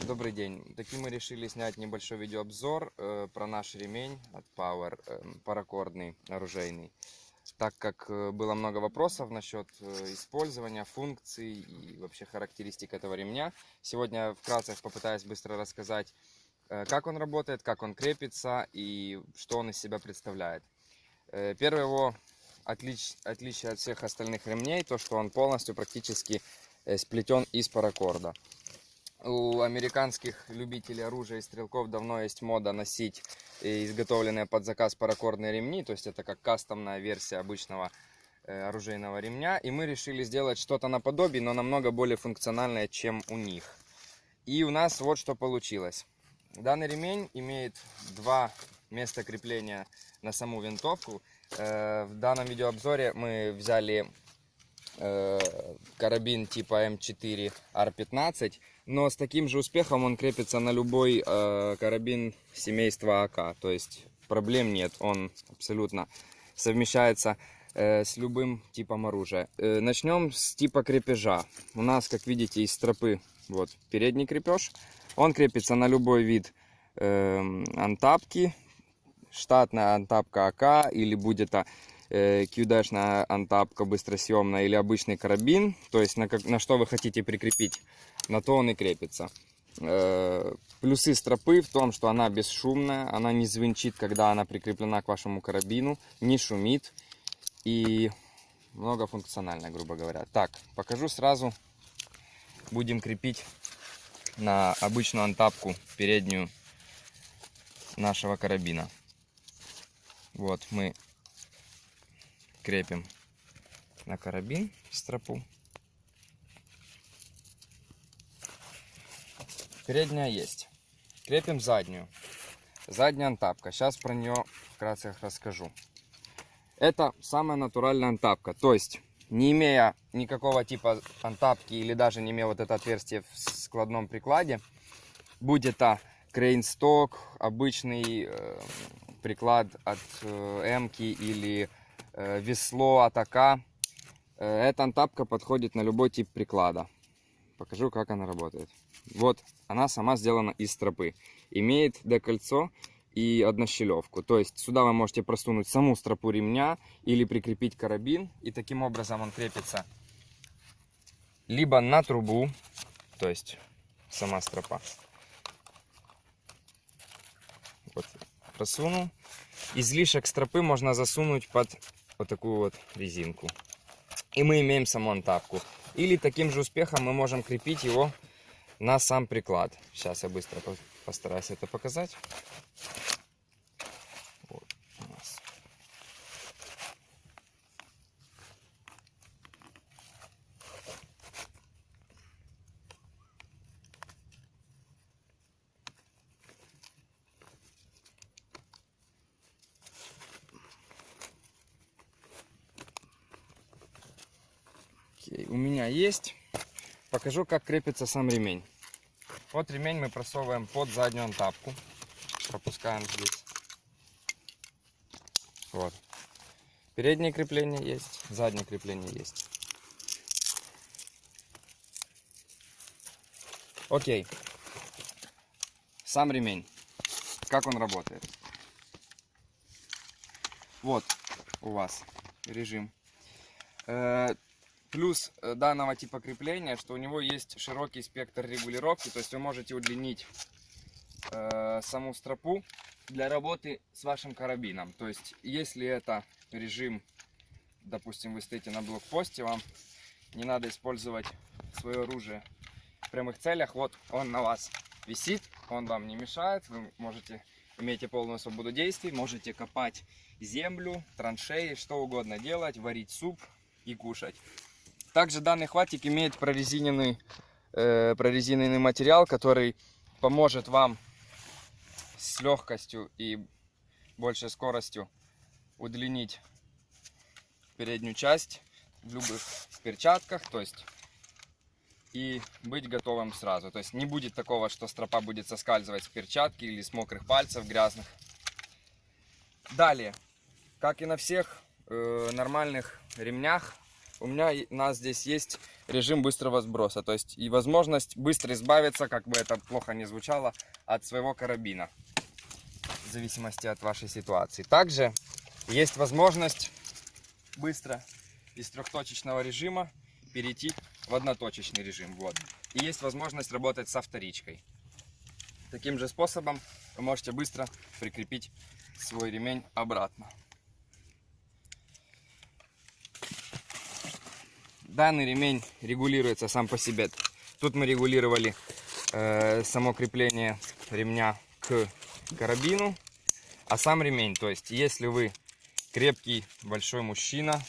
Добрый день. Таки мы решили снять небольшой видеообзор э, про наш ремень от Power, э, паракордный, оружейный. Так как э, было много вопросов насчет э, использования, функций и вообще характеристик этого ремня, сегодня вкратце попытаюсь быстро рассказать, э, как он работает, как он крепится и что он из себя представляет. Э, Первое его отлич- отличие от всех остальных ремней, то что он полностью практически э, сплетен из паракорда. У американских любителей оружия и стрелков давно есть мода носить э, изготовленные под заказ паракордные ремни, то есть это как кастомная версия обычного э, оружейного ремня. И мы решили сделать что-то наподобие, но намного более функциональное, чем у них. И у нас вот что получилось. Данный ремень имеет два места крепления на саму винтовку. Э, В данном видеообзоре мы взяли карабин типа М4 R15, но с таким же успехом он крепится на любой э, карабин семейства АК, то есть проблем нет, он абсолютно совмещается э, с любым типом оружия. Э, начнем с типа крепежа. У нас, как видите, из стропы вот передний крепеж, он крепится на любой вид э, антапки, штатная антапка АК или будет э, QD-шная антапка быстросъемная или обычный карабин, то есть на, как, на что вы хотите прикрепить, на то он и крепится. Э, Плюсы стропы в том, что она бесшумная, она не звенчит, когда она прикреплена к вашему карабину, не шумит и многофункциональная, грубо говоря. Так, покажу сразу, будем крепить на обычную антапку переднюю нашего карабина. Вот мы крепим на карабин стропу. Передняя есть. Крепим заднюю. Задняя антапка. Сейчас про нее вкратце расскажу. Это самая натуральная антапка. То есть, не имея никакого типа антапки или даже не имея вот это отверстие в складном прикладе, будь это крейнсток, обычный э, приклад от э, М-ки или весло от АК, э, эта антапка подходит на любой тип приклада. Покажу, как она работает. Вот, она сама сделана из стропы. Имеет декольцо и однощелевку. То есть сюда вы можете просунуть саму стропу ремня или прикрепить карабин. И таким образом он крепится либо на трубу, то есть сама стропа. Вот, просунул. Излишек стропы можно засунуть под вот такую вот резинку. И мы имеем саму антапку. Или таким же успехом мы можем крепить его на сам приклад. Сейчас я быстро по- постараюсь это показать. У меня есть. Покажу, как крепится сам ремень. Вот ремень мы просовываем под заднюю антапку. Пропускаем здесь. Вот. Переднее крепление есть, заднее крепление есть. Окей. Сам ремень. Как он работает? Вот у вас режим. Плюс э, данного типа крепления, что у него есть широкий спектр регулировки, то есть вы можете удлинить э, саму стропу для работы с вашим карабином. То есть, если это режим, допустим, вы стоите на блокпосте, вам не надо использовать свое оружие в прямых целях. Вот он на вас висит, он вам не мешает, вы можете имеете полную свободу действий, можете копать землю, траншеи, что угодно делать, варить суп и кушать. Также данный хватик имеет прорезиненный, э, прорезиненный материал, который поможет вам с легкостью и большей скоростью удлинить переднюю часть в любых перчатках, то есть и быть готовым сразу. То есть не будет такого, что стропа будет соскальзывать с перчатки или с мокрых пальцев грязных. Далее, как и на всех э, нормальных ремнях, у меня у нас здесь есть режим быстрого сброса, то есть и возможность быстро избавиться, как бы это плохо не звучало, от своего карабина, в зависимости от вашей ситуации. Также есть возможность быстро из трехточечного режима перейти в одноточечный режим. Вот. И есть возможность работать со вторичкой. Таким же способом вы можете быстро прикрепить свой ремень обратно. Данный ремень регулируется сам по себе. Тут мы регулировали э, само крепление ремня к карабину, а сам ремень, то есть если вы крепкий большой мужчина,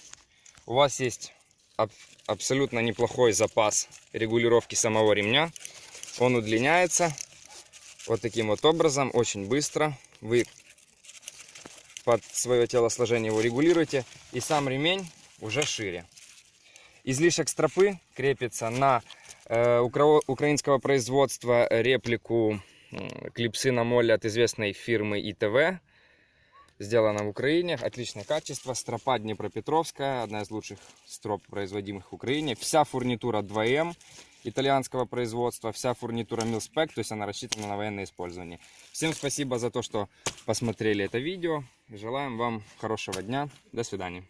у вас есть аб- абсолютно неплохой запас регулировки самого ремня, он удлиняется вот таким вот образом, очень быстро. Вы под свое телосложение его регулируете, и сам ремень уже шире. Излишек стропы крепится на э, украинского производства реплику клипсы на моле от известной фирмы ИТВ. Сделана в Украине, отличное качество. Стропа Днепропетровская, одна из лучших строп, производимых в Украине. Вся фурнитура 2М итальянского производства, вся фурнитура Милспек, то есть она рассчитана на военное использование. Всем спасибо за то, что посмотрели это видео. Желаем вам хорошего дня. До свидания.